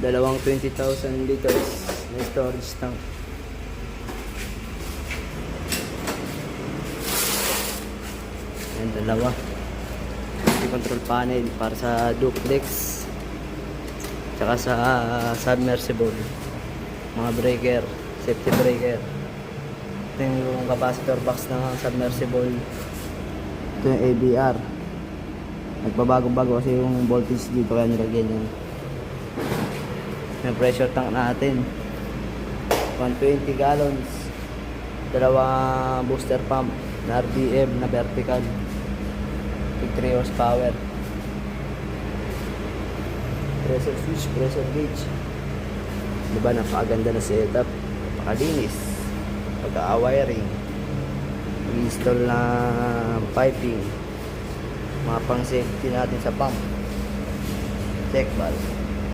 Dalawang 20,000 liters na storage tank. Yan, dalawa. Yung control panel para sa duplex. Tsaka sa submersible. Mga breaker, safety breaker. Ito yung capacitor box ng submersible. Ito yung ABR. Nagbabago-bago kasi yung voltage dito kaya nilagyan yun. Yung pressure tank natin. 120 gallons. Dalawa booster pump na RDM na vertical. 3 horsepower. Pressure switch, pressure gauge. Diba napakaganda na setup. Napakalinis. Pagka-wiring. Install na piping. Mga pang safety natin sa pump. Check valve.